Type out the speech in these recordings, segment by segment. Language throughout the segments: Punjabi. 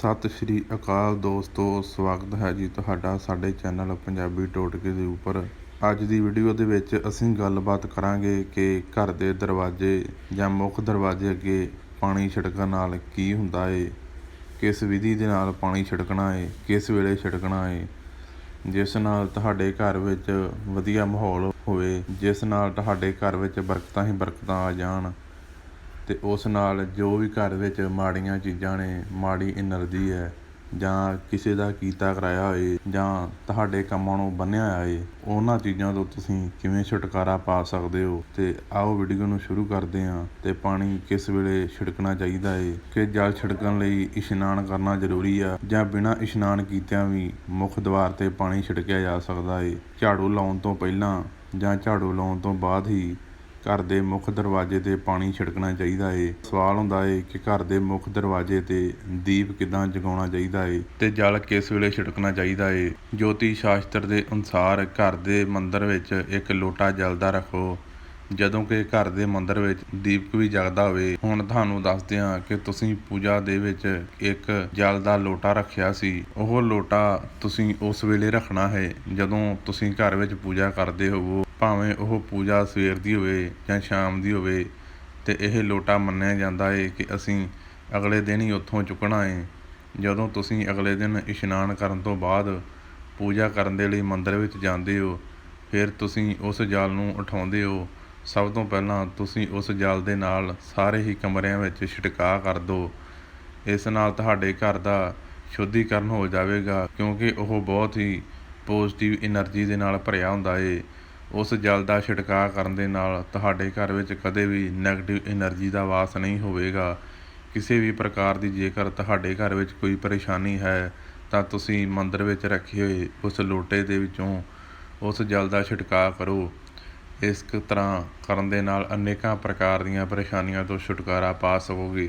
ਸਤਿ ਸ਼੍ਰੀ ਅਕਾਲ ਦੋਸਤੋ, ਸਵਾਗਤ ਹੈ ਜੀ ਤੁਹਾਡਾ ਸਾਡੇ ਚੈਨਲ ਪੰਜਾਬੀ ਟੋਟਕੇ ਦੇ ਉੱਪਰ। ਅੱਜ ਦੀ ਵੀਡੀਓ ਦੇ ਵਿੱਚ ਅਸੀਂ ਗੱਲਬਾਤ ਕਰਾਂਗੇ ਕਿ ਘਰ ਦੇ ਦਰਵਾਜ਼ੇ ਜਾਂ ਮੁੱਖ ਦਰਵਾਜ਼ੇ ਅੱਗੇ ਪਾਣੀ ਛਿੜਕਣ ਨਾਲ ਕੀ ਹੁੰਦਾ ਏ, ਕਿਸ ਵਿਧੀ ਦੇ ਨਾਲ ਪਾਣੀ ਛਿੜਕਣਾ ਏ, ਕਿਸ ਵੇਲੇ ਛਿੜਕਣਾ ਏ, ਜਿਸ ਨਾਲ ਤੁਹਾਡੇ ਘਰ ਵਿੱਚ ਵਧੀਆ ਮਾਹੌਲ ਹੋਵੇ, ਜਿਸ ਨਾਲ ਤੁਹਾਡੇ ਘਰ ਵਿੱਚ ਬਰਕਤਾਂ ਹੀ ਬਰਕਤਾਂ ਆ ਜਾਣ। ਅਤੇ ਉਸ ਨਾਲ ਜੋ ਵੀ ਘਰ ਵਿੱਚ ਮਾੜੀਆਂ ਚੀਜ਼ਾਂ ਨੇ, ਮਾੜੀ ਐਨਰਜੀ ਹੈ, ਜਾਂ ਕਿਸੇ ਦਾ ਕੀਤਾ ਕਰਾਇਆ ਹੋਏ, ਜਾਂ ਤੁਹਾਡੇ ਕੰਮਾਂ ਨੂੰ ਬੰਨਿਆ ਹੋਏ, ਉਹਨਾਂ ਚੀਜ਼ਾਂ ਤੋਂ ਤੁਸੀਂ ਕਿਵੇਂ ਛੁਟਕਾਰਾ ਪਾ ਸਕਦੇ ਹੋ? ਤੇ ਆਓ ਵੀਡੀਓ ਨੂੰ ਸ਼ੁਰੂ ਕਰਦੇ ਹਾਂ ਤੇ ਪਾਣੀ ਕਿਸ ਵੇਲੇ ਛਿੜਕਣਾ ਚਾਹੀਦਾ ਹੈ? ਕਿ ਜਲ ਛਿੜਕਣ ਲਈ ਇਸ਼ਨਾਨ ਕਰਨਾ ਜ਼ਰੂਰੀ ਆ, ਜਾਂ ਬਿਨਾਂ ਇਸ਼ਨਾਨ ਕੀਤਿਆਂ ਵੀ ਮੁੱਖ ਦੁਆਰ ਤੇ ਪਾਣੀ ਛਿੜਕਿਆ ਜਾ ਸਕਦਾ ਹੈ? ਝਾੜੂ ਲਾਉਣ ਤੋਂ ਪਹਿਲਾਂ ਜਾਂ ਝਾੜੂ ਲਾਉਣ ਤੋਂ ਬਾਅਦ ਹੀ ਘਰ ਦੇ ਮੁੱਖ ਦਰਵਾਜ਼ੇ ਤੇ ਪਾਣੀ ਛਿੜਕਣਾ ਚਾਹੀਦਾ ਏ। ਸਵਾਲ ਹੁੰਦਾ ਏ ਕਿ ਘਰ ਦੇ ਮੁੱਖ ਦਰਵਾਜ਼ੇ ਤੇ ਦੀਪ ਕਿਦਾਂ ਜਗਾਉਣਾ ਚਾਹੀਦਾ ਏ ਤੇ ਜਲ ਕਿਸ ਵੇਲੇ ਛਿੜਕਣਾ ਚਾਹੀਦਾ ਏ। ਜੋਤੀ ਸ਼ਾਸਤਰ ਦੇ ਅਨੁਸਾਰ ਘਰ ਦੇ ਮੰਦਰ ਵਿੱਚ ਇੱਕ ਲੋਟਾ ਜਲ ਦਾ ਰੱਖੋ। ਜਦੋਂ ਕਿ ਘਰ ਦੇ ਮੰਦਰ ਵਿੱਚ ਦੀਪਕ ਵੀ ਜਗਦਾ ਹੋਵੇ। ਹੁਣ ਤੁਹਾਨੂੰ ਦੱਸਦੇ ਹਾਂ ਕਿ ਤੁਸੀਂ ਪੂਜਾ ਦੇ ਵਿੱਚ ਇੱਕ ਜਲ ਦਾ ਲੋਟਾ ਰੱਖਿਆ ਸੀ। ਉਹ ਲੋਟਾ ਤੁਸੀਂ ਉਸ ਵੇਲੇ ਰੱਖਣਾ ਹੈ ਜਦੋਂ ਤੁਸੀਂ ਘਰ ਵਿੱਚ ਪੂਜਾ ਕਰਦੇ ਹੋਵੋ। ਭਾਵੇਂ ਉਹ ਪੂਜਾ ਸਵੇਰ ਦੀ ਹੋਵੇ ਜਾਂ ਸ਼ਾਮ ਦੀ ਹੋਵੇ ਅਤੇ ਇਹ ਲੋਟਾ ਮੰਨਿਆ ਜਾਂਦਾ ਏ ਕਿ ਅਸੀਂ ਅਗਲੇ ਦਿਨ ਹੀ ਉੱਥੋਂ ਚੁੱਕਣਾ ਏ। ਜਦੋਂ ਤੁਸੀਂ ਅਗਲੇ ਦਿਨ ਇਸ਼ਨਾਨ ਕਰਨ ਤੋਂ ਬਾਅਦ ਪੂਜਾ ਕਰਨ ਦੇ ਲਈ ਮੰਦਰ ਵਿੱਚ ਜਾਂਦੇ ਹੋ, ਫਿਰ ਤੁਸੀਂ ਉਸ ਜਲ ਨੂੰ ਉਠਾਉਂਦੇ ਹੋ। ਸਭ ਤੋਂ ਪਹਿਲਾਂ ਤੁਸੀਂ ਉਸ ਜਲ ਦੇ ਨਾਲ ਸਾਰੇ ਹੀ ਕਮਰਿਆਂ ਵਿੱਚ ਛਿੜਕਾਅ ਕਰ ਦਿਓ ਇਸ ਨਾਲ ਤੁਹਾਡੇ ਘਰ ਦਾ ਸ਼ੁੱਧੀਕਰਨ ਹੋ ਜਾਵੇਗਾ, ਕਿਉਂਕਿ ਉਹ ਬਹੁਤ ਹੀ ਪੋਜ਼ਿਟਿਵ એનર્ਜੀ ਦੇ ਨਾਲ ਭਰਿਆ ਹੁੰਦਾ ਏ। ਉਸ ਜਲ ਦਾ ਛਿੜਕਾਅ ਕਰਨ ਦੇ ਨਾਲ ਤੁਹਾਡੇ ਘਰ ਵਿੱਚ ਕਦੇ ਵੀ ਨੈਗੇਟਿਵ ਐਨਰਜੀ ਦਾ ਵਾਸ ਨਹੀਂ ਹੋਵੇਗਾ। ਕਿਸੇ ਵੀ ਪ੍ਰਕਾਰ ਦੀ ਜੇਕਰ ਤੁਹਾਡੇ ਘਰ ਵਿੱਚ ਕੋਈ ਪਰੇਸ਼ਾਨੀ ਹੈ, ਤਾਂ ਤੁਸੀਂ ਮੰਦਰ ਵਿੱਚ ਰੱਖੇ ਹੋਏ ਉਸ ਲੋਟੇ ਦੇ ਵਿੱਚੋਂ ਉਸ ਜਲ ਦਾ ਛਿੜਕਾਅ ਕਰੋ। ਇਸ ਤਰ੍ਹਾਂ ਕਰਨ ਦੇ ਨਾਲ ਅਨੇਕਾਂ ਪ੍ਰਕਾਰ ਦੀਆਂ ਪਰੇਸ਼ਾਨੀਆਂ ਤੋਂ ਛੁਟਕਾਰਾ ਪਾ ਸਕੋਗੇ।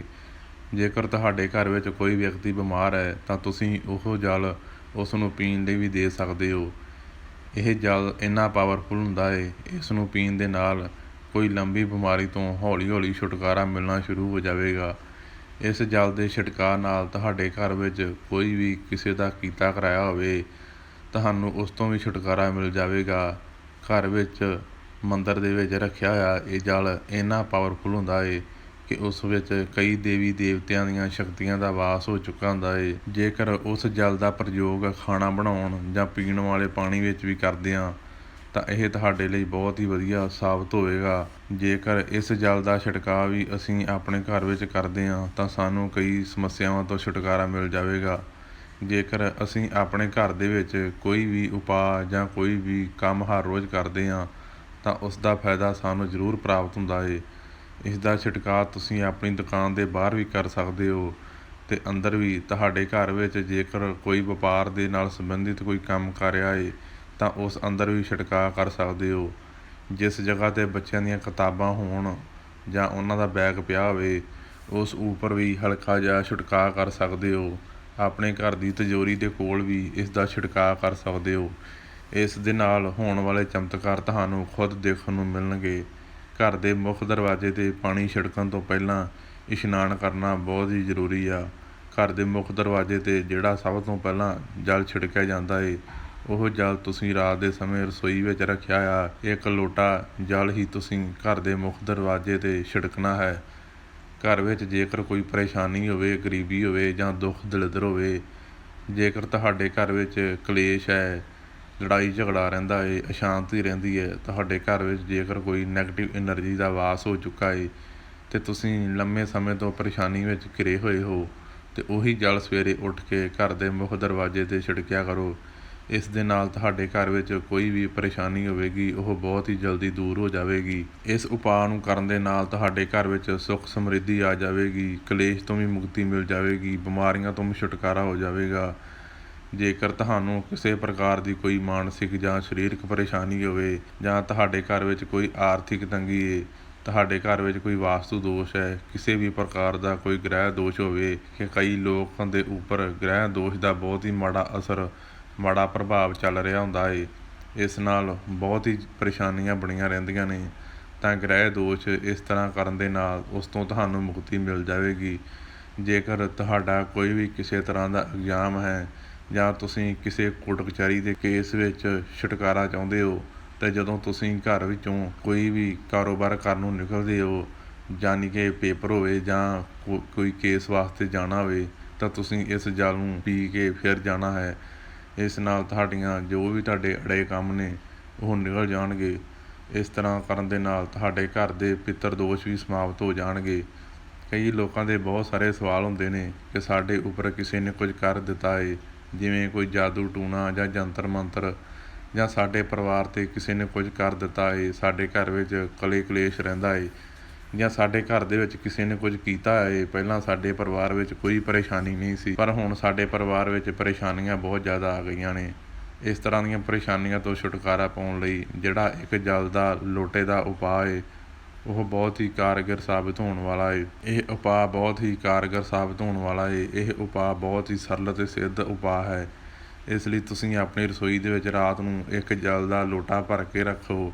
ਜੇਕਰ ਤੁਹਾਡੇ ਘਰ ਵਿੱਚ ਕੋਈ ਵਿਅਕਤੀ ਬਿਮਾਰ ਹੈ, ਤਾਂ ਤੁਸੀਂ ਉਹ ਜਲ ਉਸ ਨੂੰ ਪੀਣ ਲਈ ਵੀ ਦੇ ਸਕਦੇ ਹੋ। ਇਹ ਜਲ ਇੰਨਾ ਪਾਵਰਫੁਲ ਹੁੰਦਾ ਹੈ ਇਸ ਨੂੰ ਪੀਣ ਦੇ ਨਾਲ ਕੋਈ ਲੰਬੀ ਬਿਮਾਰੀ ਤੋਂ ਹੌਲੀ-ਹੌਲੀ ਛੁਟਕਾਰਾ ਮਿਲਣਾ ਸ਼ੁਰੂ ਹੋ ਜਾਵੇਗਾ। ਇਸ ਜਲ ਦੇ ਛਿੜਕਾਅ ਨਾਲ ਤੁਹਾਡੇ ਘਰ ਵਿੱਚ ਕੋਈ ਵੀ ਕਿਸੇ ਦਾ ਕੀਤਾ ਕਰਾਇਆ ਹੋਵੇ, ਤੁਹਾਨੂੰ ਉਸ ਤੋਂ ਵੀ ਛੁਟਕਾਰਾ ਮਿਲ ਜਾਵੇਗਾ। ਘਰ ਵਿੱਚ ਮੰਦਰ ਦੇ ਵਿੱਚ ਰੱਖਿਆ ਹੋਇਆ ਇਹ ਜਲ ਇੰਨਾ ਪਾਵਰਫੁਲ ਹੁੰਦਾ ਹੈ ਕਿ ਉਸ ਵਿੱਚ ਕਈ ਦੇਵੀ ਦੇਵਤਿਆਂ ਦੀਆਂ ਸ਼ਕਤੀਆਂ ਦਾ ਵਾਸ ਹੋ ਚੁੱਕਾ ਹੁੰਦਾ ਏ। ਜੇਕਰ ਉਸ ਜਲ ਦਾ ਪ੍ਰਯੋਗ ਖਾਣਾ ਬਣਾਉਣ ਜਾਂ ਪੀਣ ਵਾਲੇ ਪਾਣੀ ਵਿੱਚ ਵੀ ਕਰਦੇ ਹਾਂ, ਤਾਂ ਇਹ ਤੁਹਾਡੇ ਲਈ ਬਹੁਤ ਹੀ ਵਧੀਆ ਸਾਬਤ ਹੋਵੇਗਾ। ਜੇਕਰ ਇਸ ਜਲ ਦਾ ਛਿੜਕਾਅ ਵੀ ਅਸੀਂ ਆਪਣੇ ਘਰ ਵਿੱਚ ਕਰਦੇ ਹਾਂ, ਤਾਂ ਸਾਨੂੰ ਕਈ ਸਮੱਸਿਆਵਾਂ ਤੋਂ ਛੁਟਕਾਰਾ ਮਿਲ ਜਾਵੇਗਾ। ਜੇਕਰ ਅਸੀਂ ਆਪਣੇ ਘਰ ਦੇ ਵਿੱਚ ਕੋਈ ਵੀ ਉਪਾਅ ਜਾਂ ਕੋਈ ਵੀ ਕੰਮ ਹਰ ਰੋਜ਼ ਕਰਦੇ ਹਾਂ, ਤਾਂ ਉਸ ਦਾ ਫਾਇਦਾ ਸਾਨੂੰ ਜ਼ਰੂਰ ਪ੍ਰਾਪਤ ਹੁੰਦਾ ਏ। ਇਸ ਦਾ ਛਿੜਕਾਅ ਤੁਸੀਂ ਆਪਣੀ ਦੁਕਾਨ ਦੇ ਬਾਹਰ ਵੀ ਕਰ ਸਕਦੇ ਹੋ ਅਤੇ ਅੰਦਰ ਵੀ ਤੁਹਾਡੇ ਘਰ ਵਿੱਚ ਜੇਕਰ ਕੋਈ ਵਪਾਰ ਦੇ ਨਾਲ ਸੰਬੰਧਿਤ ਕੋਈ ਕੰਮ ਕਰ ਰਿਹਾ ਹੈ ਤਾਂ ਉਸ ਅੰਦਰ ਵੀ ਛਿੜਕਾਅ ਕਰ ਸਕਦੇ ਹੋ। ਜਿਸ ਜਗ੍ਹਾ ਤੇ ਬੱਚਿਆਂ ਦੀਆਂ ਕਿਤਾਬਾਂ ਹੋਣ ਜਾਂ ਉਹਨਾਂ ਦਾ ਬੈਗ ਪਿਆ ਹੋਵੇ, ਉਸ ਉੱਪਰ ਵੀ ਹਲਕਾ ਜਿਹਾ ਛਿੜਕਾਅ ਕਰ ਸਕਦੇ ਹੋ। ਆਪਣੇ ਘਰ ਦੀ ਤਿਜੋਰੀ ਦੇ ਕੋਲ ਵੀ ਇਸ ਦਾ ਛਿੜਕਾਅ ਕਰ ਸਕਦੇ ਹੋ। ਇਸ ਦੇ ਨਾਲ ਹੋਣ ਵਾਲੇ ਚਮਤਕਾਰ ਤੁਹਾਨੂੰ ਖੁਦ ਦੇਖਣ ਨੂੰ ਮਿਲਣਗੇ। ਘਰ ਦੇ ਮੁੱਖ ਦਰਵਾਜ਼ੇ ਤੇ ਪਾਣੀ ਛਿੜਕਣ ਤੋਂ ਪਹਿਲਾਂ ਇਸ਼ਨਾਨ ਕਰਨਾ ਬਹੁਤ ਹੀ ਜ਼ਰੂਰੀ ਆ। ਘਰ ਦੇ ਮੁੱਖ ਦਰਵਾਜ਼ੇ ਤੇ ਜਿਹੜਾ ਸਭ ਤੋਂ ਪਹਿਲਾਂ ਜਲ ਛਿੜਕਿਆ ਜਾਂਦਾ ਏ, ਉਹ ਜਲ ਤੁਸੀਂ ਰਾਤ ਦੇ ਸਮੇਂ ਰਸੋਈ ਵਿੱਚ ਰੱਖਿਆ ਆ। ਇੱਕ ਲੋਟਾ ਜਲ ਹੀ ਤੁਸੀਂ ਘਰ ਦੇ ਮੁੱਖ ਦਰਵਾਜ਼ੇ ਤੇ ਛਿੜਕਣਾ ਹੈ। ਘਰ ਵਿੱਚ ਜੇਕਰ ਕੋਈ ਪਰੇਸ਼ਾਨੀ ਹੋਵੇ, ਗਰੀਬੀ ਹੋਵੇ ਜਾਂ ਦੁੱਖ ਦਲਿੱਦਰ ਹੋਵੇ, ਜੇਕਰ ਤੁਹਾਡੇ ਘਰ ਵਿੱਚ ਕਲੇਸ਼ ਹੈ ਲੜਾਈ ਝਗੜਾ ਰਹਿੰਦਾ ਏ, ਅਸ਼ਾਂਤੀ ਰਹਿੰਦੀ ਹੈ ਤੁਹਾਡੇ ਘਰ ਵਿੱਚ ਜੇਕਰ ਕੋਈ ਨੈਗੇਟਿਵ એનર્ਜੀ ਦਾ ਵਾਸ ਹੋ ਚੁੱਕਾ ਏ, ਤੇ ਤੁਸੀਂ ਲੰਮੇ ਸਮੇਂ ਤੋਂ ਪਰੇਸ਼ਾਨੀ ਵਿੱਚ ਘਿਰੇ ਹੋਏ ਹੋ, ਤੇ ਉਹੀ ਜਲ ਸਵੇਰੇ ਉੱਠ ਕੇ ਘਰ ਦੇ ਮੁੱਖ ਦਰਵਾਜ਼ੇ ਤੇ ਛਿੜਕਿਆ ਕਰੋ। ਇਸ ਦੇ ਨਾਲ ਤੁਹਾਡੇ ਘਰ ਵਿੱਚ ਕੋਈ ਵੀ ਪਰੇਸ਼ਾਨੀ ਹੋਵੇਗੀ, ਉਹ ਬਹੁਤ ਹੀ ਜਲਦੀ ਦੂਰ ਹੋ ਜਾਵੇਗੀ। ਇਸ ਉਪਾਅ ਨੂੰ ਕਰਨ ਦੇ ਨਾਲ ਤੁਹਾਡੇ ਘਰ ਵਿੱਚ ਸੁੱਖ ਸਮਰਿੱਧੀ ਆ ਜਾਵੇਗੀ, ਕਲੇਸ਼ ਤੋਂ ਵੀ ਮੁਕਤੀ ਮਿਲ ਜਾਵੇਗੀ, ਬਿਮਾਰੀਆਂ ਤੋਂ ਵੀ ਛੁਟਕਾਰਾ ਹੋ ਜਾਵੇਗਾ। ਜੇਕਰ ਤੁਹਾਨੂੰ ਕਿਸੇ ਪ੍ਰਕਾਰ ਦੀ ਕੋਈ ਮਾਨਸਿਕ ਜਾਂ ਸਰੀਰਕ ਪਰੇਸ਼ਾਨੀ ਹੋਵੇ, ਜਾਂ ਤੁਹਾਡੇ ਘਰ ਵਿੱਚ ਕੋਈ ਆਰਥਿਕ ਤੰਗੀ ਹੈ ਤੁਹਾਡੇ ਘਰ ਵਿੱਚ ਕੋਈ ਵਾਸਤੂ ਦੋਸ਼ ਹੈ, ਕਿਸੇ ਵੀ ਪ੍ਰਕਾਰ ਦਾ ਕੋਈ ਗ੍ਰਹਿ ਦੋਸ਼ ਹੋਵੇ, ਕਿ ਕਈ ਲੋਕਾਂ ਦੇ ਉੱਪਰ ਗ੍ਰਹਿ ਦੋਸ਼ ਦਾ ਬਹੁਤ ਹੀ ਮਾੜਾ ਅਸਰ, ਮਾੜਾ ਪ੍ਰਭਾਵ ਚੱਲ ਰਿਹਾ ਹੁੰਦਾ ਹੈ ਇਸ ਨਾਲ ਬਹੁਤ ਹੀ ਪਰੇਸ਼ਾਨੀਆਂ ਬਣੀਆਂ ਰਹਿੰਦੀਆਂ ਨੇ। ਤਾਂ ਗ੍ਰਹਿ ਦੋਸ਼ ਇਸ ਤਰ੍ਹਾਂ ਕਰਨ ਦੇ ਨਾਲ ਉਸ ਤੋਂ ਤੁਹਾਨੂੰ ਮੁਕਤੀ ਮਿਲ ਜਾਵੇਗੀ। ਜੇਕਰ ਤੁਹਾਡਾ ਕੋਈ ਵੀ ਕਿਸੇ ਤਰ੍ਹਾਂ ਦਾ ਇਲਜ਼ਾਮ ਹੈ ਜਾਂ ਤੁਸੀਂ ਕਿਸੇ ਕੋਰਟ ਕਚਹਿਰੀ ਦੇ ਕੇਸ ਵਿੱਚ ਛੁਟਕਾਰਾ ਚਾਹੁੰਦੇ ਹੋ, ਤਾਂ ਜਦੋਂ ਤੁਸੀਂ ਘਰ ਵਿੱਚੋਂ ਕੋਈ ਵੀ ਕਾਰੋਬਾਰ ਕਰਨ ਨੂੰ ਨਿਕਲਦੇ ਹੋ ਯਾਨੀ ਕਿ ਪੇਪਰ ਹੋਵੇ ਜਾਂ ਕੋਈ ਕੇਸ ਵਾਸਤੇ ਜਾਣਾ ਹੋਵੇ, ਤਾਂ ਤੁਸੀਂ ਇਸ ਜਲ ਨੂੰ ਪੀ ਕੇ ਫਿਰ ਜਾਣਾ ਹੈ। ਇਸ ਨਾਲ ਤੁਹਾਡੀਆਂ ਜੋ ਵੀ ਤੁਹਾਡੇ ਅੜੇ ਕੰਮ ਨੇ, ਉਹ ਨਿਕਲ ਜਾਣਗੇ। ਇਸ ਤਰ੍ਹਾਂ ਕਰਨ ਦੇ ਨਾਲ ਤੁਹਾਡੇ ਘਰ ਦੇ ਪਿੱਤਰ ਦੋਸ਼ ਵੀ ਸਮਾਪਤ ਹੋ ਜਾਣਗੇ। ਕਈ ਲੋਕਾਂ ਦੇ ਬਹੁਤ ਸਾਰੇ ਸਵਾਲ ਹੁੰਦੇ ਨੇ ਕਿ ਸਾਡੇ ਉੱਪਰ ਕਿਸੇ ਨੇ ਕੁਝ ਕਰ ਦਿੱਤਾ ਏ। ਜਿਵੇਂ ਕੋਈ ਜਾਦੂ ਟੂਣਾ ਜਾਂ ਜੰਤਰ ਮੰਤਰ ਜਾਂ ਸਾਡੇ ਪਰਿਵਾਰ ਤੇ ਕਿਸੇ ਨੇ ਕੁਝ ਕਰ ਦਿੱਤਾ ਏ, ਸਾਡੇ ਘਰ ਵਿੱਚ ਕਲੇ ਕਲੇਸ਼ ਰਹਿੰਦਾ ਏ, ਜਾਂ ਸਾਡੇ ਘਰ ਦੇ ਵਿੱਚ ਕਿਸੇ ਨੇ ਕੁਝ ਕੀਤਾ ਏ, ਪਹਿਲਾਂ ਸਾਡੇ ਪਰਿਵਾਰ ਵਿੱਚ ਕੋਈ ਪਰੇਸ਼ਾਨੀ ਨਹੀਂ ਸੀ, ਪਰ ਹੁਣ ਸਾਡੇ ਪਰਿਵਾਰ ਵਿੱਚ ਪਰੇਸ਼ਾਨੀਆਂ ਬਹੁਤ ਜ਼ਿਆਦਾ ਆ ਗਈਆਂ ਨੇ। ਇਸ ਤਰ੍ਹਾਂ ਦੀਆਂ ਪਰੇਸ਼ਾਨੀਆਂ ਤੋਂ ਛੁਟਕਾਰਾ ਪਾਉਣ ਲਈ ਜਿਹੜਾ ਇੱਕ ਜਲ ਦਾ, ਲੋਟੇ ਦਾ ਉਪਾਅ ਏ ਉਹ ਬਹੁਤ ਹੀ ਕਾਰਗਰ ਸਾਬਿਤ ਹੋਣ ਵਾਲਾ ਏ। ਇਹ ਉਪਾਅ ਬਹੁਤ ਹੀ ਕਾਰਗਰ ਸਾਬਿਤ ਹੋਣ ਵਾਲਾ ਏ। ਇਹ ਉਪਾਅ ਬਹੁਤ ਹੀ ਸਰਲ ਅਤੇ ਸਿੱਧ ਉਪਾਅ ਹੈ। ਇਸ ਲਈ ਤੁਸੀਂ ਆਪਣੀ ਰਸੋਈ ਦੇ ਵਿੱਚ ਰਾਤ ਨੂੰ ਇੱਕ ਜਲ ਦਾ ਲੋਟਾ ਭਰ ਕੇ ਰੱਖੋ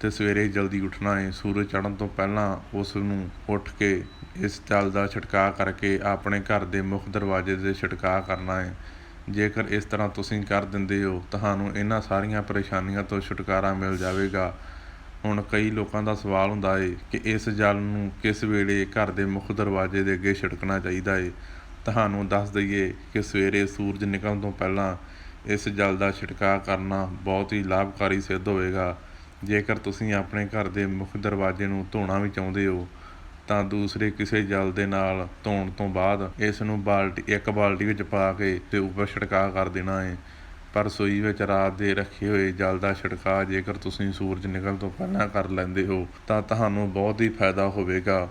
ਤੇ ਸਵੇਰੇ ਜਲਦੀ ਉੱਠਣਾ ਹੈ ਸੂਰਜ ਚੜ੍ਹਨ ਤੋਂ ਪਹਿਲਾਂ ਉਸ ਨੂੰ ਉੱਠ ਕੇ ਇਸ ਜਲ ਦਾ ਛਿੜਕਾਅ ਕਰਕੇ ਆਪਣੇ ਘਰ ਦੇ ਮੁੱਖ ਦਰਵਾਜ਼ੇ ਤੇ ਛਿੜਕਾਅ ਕਰਨਾ ਹੈ ਜੇਕਰ ਇਸ ਤਰ੍ਹਾਂ ਤੁਸੀਂ ਕਰ ਦਿੰਦੇ ਹੋ, ਤੁਹਾਨੂੰ ਇਹਨਾਂ ਸਾਰੀਆਂ ਪਰੇਸ਼ਾਨੀਆਂ ਤੋਂ ਛੁਟਕਾਰਾ ਮਿਲ ਜਾਵੇਗਾ। ਹੁਣ ਕਈ ਲੋਕਾਂ ਦਾ ਸਵਾਲ ਹੁੰਦਾ ਏ ਕਿ ਇਸ ਜਲ ਨੂੰ ਕਿਸ ਵੇਲੇ ਘਰ ਦੇ ਮੁੱਖ ਦਰਵਾਜ਼ੇ ਦੇ ਅੱਗੇ ਛਿੜਕਣਾ ਚਾਹੀਦਾ ਏ? ਤੁਹਾਨੂੰ ਦੱਸ ਦਈਏ ਕਿ ਸਵੇਰੇ ਸੂਰਜ ਨਿਕਲਣ ਤੋਂ ਪਹਿਲਾਂ ਇਸ ਜਲ ਦਾ ਛਿੜਕਾਅ ਕਰਨਾ ਬਹੁਤ ਹੀ ਲਾਭਕਾਰੀ ਸਿੱਧ ਹੋਵੇਗਾ। ਜੇਕਰ ਤੁਸੀਂ ਆਪਣੇ ਘਰ ਦੇ ਮੁੱਖ ਦਰਵਾਜ਼ੇ ਨੂੰ ਧੋਣਾ ਵੀ ਚਾਹੁੰਦੇ ਹੋ, ਤਾਂ ਦੂਸਰੇ ਕਿਸੇ ਜਲ ਦੇ ਨਾਲ ਧੋਣ ਤੋਂ ਬਾਅਦ ਇਸ ਨੂੰ ਬਾਲਟੀ, ਇੱਕ ਬਾਲਟੀ ਵਿੱਚ ਪਾ ਕੇ ਤੇ ਉੱਪਰ ਛਿੜਕਾਅ ਕਰ ਦੇਣਾ ਹੈ ਪਰ ਰਸੋਈ ਵਿੱਚ ਰਾਤ ਦੇ ਰੱਖੇ ਹੋਏ ਜਲ ਦਾ ਛਿੜਕਾਅ ਜੇਕਰ ਤੁਸੀਂ ਸੂਰਜ ਨਿਕਲਣ ਤੋਂ ਪਹਿਲਾਂ ਕਰ ਲੈਂਦੇ ਹੋ, ਤਾਂ ਤੁਹਾਨੂੰ ਬਹੁਤ ਹੀ ਫਾਇਦਾ ਹੋਵੇਗਾ।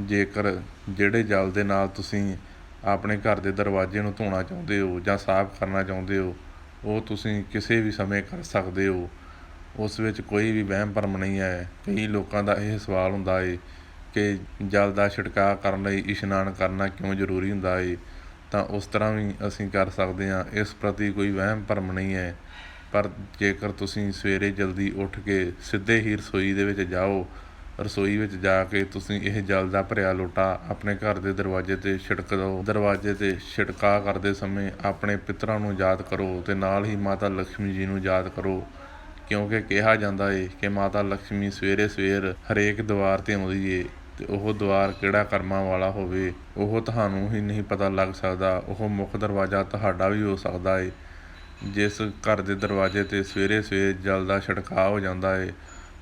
ਜੇਕਰ ਜਿਹੜੇ ਜਲ ਦੇ ਨਾਲ ਤੁਸੀਂ ਆਪਣੇ ਘਰ ਦੇ ਦਰਵਾਜ਼ੇ ਨੂੰ ਧੋਣਾ ਚਾਹੁੰਦੇ ਹੋ ਜਾਂ ਸਾਫ਼ ਕਰਨਾ ਚਾਹੁੰਦੇ ਹੋ, ਉਹ ਤੁਸੀਂ ਕਿਸੇ ਵੀ ਸਮੇਂ ਕਰ ਸਕਦੇ ਹੋ। ਉਸ ਵਿੱਚ ਕੋਈ ਵੀ ਵਹਿਮ ਭਰਮ ਨਹੀਂ ਹੈ। ਕਈ ਲੋਕਾਂ ਦਾ ਇਹ ਸਵਾਲ ਹੁੰਦਾ ਏ ਕਿ ਜਲ ਦਾ ਛਿੜਕਾਅ ਕਰਨ ਲਈ ਇਸ਼ਨਾਨ ਕਰਨਾ ਕਿਉਂ ਜ਼ਰੂਰੀ ਹੁੰਦਾ ਏ? ਤਾਂ ਉਸ ਤਰ੍ਹਾਂ ਵੀ ਅਸੀਂ ਕਰ ਸਕਦੇ ਹਾਂ। ਇਸ ਪ੍ਰਤੀ ਕੋਈ ਵਹਿਮ ਭਰਮ ਨਹੀਂ ਹੈ। ਪਰ ਜੇਕਰ ਤੁਸੀਂ ਸਵੇਰੇ ਜਲਦੀ ਉੱਠ ਕੇ ਸਿੱਧੇ ਹੀ ਰਸੋਈ ਦੇ ਵਿੱਚ ਜਾਓ, ਰਸੋਈ ਵਿੱਚ ਜਾ ਕੇ ਤੁਸੀਂ ਇਹ ਜਲ ਦਾ ਭਰਿਆ ਲੋਟਾ ਆਪਣੇ ਘਰ ਦੇ ਦਰਵਾਜ਼ੇ ਤੇ ਛਿੜਕ ਦਿਓ ਦਰਵਾਜ਼ੇ ਤੇ ਛਿੜਕਾ ਕਰਦੇ ਸਮੇਂ ਆਪਣੇ ਪਿਤਰਾਂ ਨੂੰ ਯਾਦ ਕਰੋ ਤੇ ਨਾਲ ਹੀ ਮਾਤਾ ਲక్ష్ਮੀ ਜੀ ਨੂੰ ਯਾਦ ਕਰੋ। ਕਿਉਂਕਿ ਕਿਹਾ ਜਾਂਦਾ ਏ ਕਿ ਮਾਤਾ ਲక్ష్ਮੀ ਸਵੇਰੇ ਸਵੇਰ ਹਰੇਕ ਦੁਆਰ ਤੇ ਆਉਂਦੀ ਏ। ਤੇ ਉਹ ਦੁਆਰ ਕਿਹੜਾ ਕਰਮਾਂ ਵਾਲਾ ਹੋਵੇ, ਉਹ ਤੁਹਾਨੂੰ ਹੀ ਨਹੀਂ ਪਤਾ ਲੱਗ ਸਕਦਾ। ਉਹ ਮੁੱਖ ਦਰਵਾਜ਼ਾ ਤੁਹਾਡਾ ਵੀ ਹੋ ਸਕਦਾ ਏ। ਜਿਸ ਘਰ ਦੇ ਦਰਵਾਜ਼ੇ ਤੇ ਸਵੇਰੇ ਸਵੇਰੇ ਜਲ ਦਾ ਛਿੜਕਾਅ ਹੋ ਜਾਂਦਾ ਏ,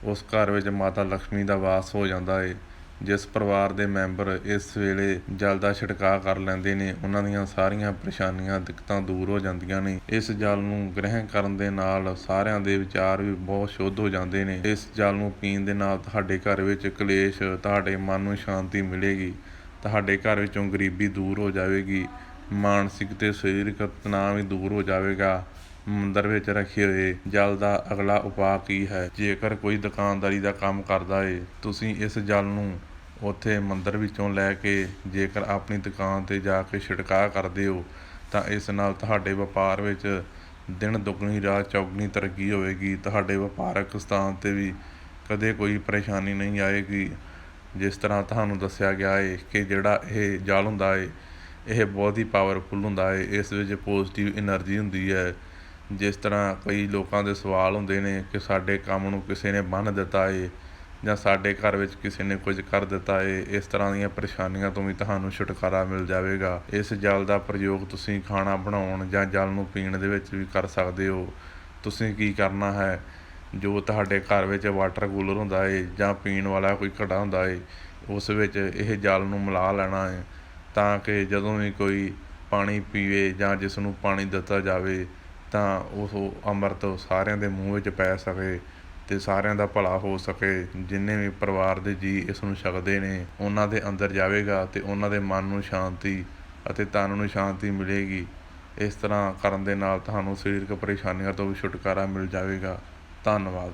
ਉਸ ਘਰ ਵਿੱਚ ਮਾਤਾ ਲక్ష్ਮੀ ਦਾ ਵਾਸ ਹੋ ਜਾਂਦਾ ਏ। ਜਿਸ ਪਰਿਵਾਰ ਦੇ ਮੈਂਬਰ ਇਸ ਵੇਲੇ ਜਲ ਦਾ ਛਿੜਕਾਅ ਕਰ ਲੈਂਦੇ ਨੇ, ਉਹਨਾਂ ਦੀਆਂ ਸਾਰੀਆਂ ਪਰੇਸ਼ਾਨੀਆਂ, ਦਿੱਕਤਾਂ ਦੂਰ ਹੋ ਜਾਂਦੀਆਂ ਨੇ। ਇਸ ਜਲ ਨੂੰ ਗ੍ਰਹਿਣ ਕਰਨ ਦੇ ਨਾਲ ਸਾਰਿਆਂ ਦੇ ਵਿਚਾਰ ਵੀ ਬਹੁਤ ਸ਼ੁੱਧ ਹੋ ਜਾਂਦੇ ਨੇ। ਇਸ ਜਲ ਨੂੰ ਪੀਣ ਦੇ ਨਾਲ ਤੁਹਾਡੇ ਘਰ ਵਿੱਚ ਕਲੇਸ਼, ਤੁਹਾਡੇ ਮਨ ਨੂੰ ਸ਼ਾਂਤੀ ਮਿਲੇਗੀ। ਤੁਹਾਡੇ ਘਰ ਵਿੱਚੋਂ ਗਰੀਬੀ ਦੂਰ ਹੋ ਜਾਵੇਗੀ। ਮਾਨਸਿਕ ਤੇ ਸਰੀਰਕ ਤਣਾਅ ਵੀ ਦੂਰ ਹੋ ਜਾਵੇਗਾ। ਮੰਦਰ ਵਿੱਚ ਰੱਖੇ ਹੋਏ ਜਲ ਦਾ ਅਗਲਾ ਉਪਾਅ ਕੀ ਹੈ? ਜੇਕਰ ਕੋਈ ਦੁਕਾਨਦਾਰੀ ਦਾ ਕੰਮ ਕਰਦਾ ਏ, ਤੁਸੀਂ ਇਸ ਜਲ ਨੂੰ ਉੱਥੇ ਮੰਦਰ ਵਿੱਚੋਂ ਲੈ ਕੇ ਜੇਕਰ ਆਪਣੀ ਦੁਕਾਨ ਤੇ ਜਾ ਕੇ ਛਿੜਕਾਅ ਕਰਦੇ ਹੋ, ਤਾਂ ਇਸ ਨਾਲ ਤੁਹਾਡੇ ਵਪਾਰ ਵਿੱਚ ਦਿਨ ਦੁੱਗਣੀ, ਰਾਤ ਚੌਗਣੀ ਤਰੱਕੀ ਹੋਵੇਗੀ। ਤੁਹਾਡੇ ਵਪਾਰਕ ਸਥਾਨ ਤੇ ਵੀ ਕਦੇ ਕੋਈ ਪਰੇਸ਼ਾਨੀ ਨਹੀਂ ਆਏਗੀ। ਜਿਸ ਤਰ੍ਹਾਂ ਤੁਹਾਨੂੰ ਦੱਸਿਆ ਗਿਆ ਏ ਕਿ ਜਿਹੜਾ ਇਹ ਜਲ ਹੁੰਦਾ ਏ, ਇਹ ਬਹੁਤ ਹੀ ਪਾਵਰਫੁੱਲ ਹੁੰਦਾ ਏ। ਇਸ ਵਿੱਚ ਪੋਜ਼ਿਟਿਵ એનર્ਜੀ ਹੁੰਦੀ ਹੈ। ਜਿਸ ਤਰ੍ਹਾਂ ਕਈ ਲੋਕਾਂ ਦੇ ਸਵਾਲ ਹੁੰਦੇ ਨੇ ਕਿ ਸਾਡੇ ਕੰਮ ਨੂੰ ਕਿਸੇ ਨੇ ਬੰਨ੍ਹ ਦਿੱਤਾ ਏ ਜਾਂ ਸਾਡੇ ਘਰ ਵਿੱਚ ਕਿਸੇ ਨੇ ਕੁਝ ਕਰ ਦਿੱਤਾ ਏ, ਇਸ ਤਰ੍ਹਾਂ ਦੀਆਂ ਪਰੇਸ਼ਾਨੀਆਂ ਤੋਂ ਵੀ ਤੁਹਾਨੂੰ ਛੁਟਕਾਰਾ ਮਿਲ ਜਾਵੇਗਾ। ਇਸ ਜਲ ਦਾ ਪ੍ਰਯੋਗ ਤੁਸੀਂ ਖਾਣਾ ਬਣਾਉਣ ਜਾਂ ਜਲ ਨੂੰ ਪੀਣ ਦੇ ਵਿੱਚ ਵੀ ਕਰ ਸਕਦੇ ਹੋ। ਤੁਸੀਂ ਕੀ ਕਰਨਾ ਹੈ? ਜੋ ਤੁਹਾਡੇ ਘਰ ਵਿੱਚ ਵਾਟਰ ਕੂਲਰ ਹੁੰਦਾ ਏ ਜਾਂ ਪੀਣ ਵਾਲਾ ਕੋਈ ਘੜਾ ਹੁੰਦਾ ਏ, ਉਸ ਵਿੱਚ ਇਹ ਜਲ ਨੂੰ ਮਿਲਾ ਲੈਣਾ ਹੈ ਤਾਂ ਕਿ ਜਦੋਂ ਵੀ ਕੋਈ ਪਾਣੀ ਪੀਵੇ ਜਾਂ ਜਿਸ ਨੂੰ ਪਾਣੀ ਦਿੱਤਾ ਜਾਵੇ ਤਾਂ ਉਹ ਅੰਮ੍ਰਿਤ ਸਾਰਿਆਂ ਦੇ ਮੂੰਹ ਵਿੱਚ ਪੈ ਸਕੇ ਅਤੇ ਸਾਰਿਆਂ ਦਾ ਭਲਾ ਹੋ ਸਕੇ। ਜਿੰਨੇ ਵੀ ਪਰਿਵਾਰ ਦੇ ਜੀ ਇਸ ਨੂੰ ਛਕਦੇ ਨੇ, ਉਹਨਾਂ ਦੇ ਅੰਦਰ ਜਾਵੇਗਾ ਅਤੇ ਉਹਨਾਂ ਦੇ ਮਨ ਨੂੰ ਸ਼ਾਂਤੀ ਅਤੇ ਤਨ ਨੂੰ ਸ਼ਾਂਤੀ ਮਿਲੇਗੀ। ਇਸ ਤਰ੍ਹਾਂ ਕਰਨ ਦੇ ਨਾਲ ਤੁਹਾਨੂੰ ਸਰੀਰਕ ਪਰੇਸ਼ਾਨੀਆਂ ਤੋਂ ਵੀ ਛੁਟਕਾਰਾ ਮਿਲ ਜਾਵੇਗਾ। ਧੰਨਵਾਦ।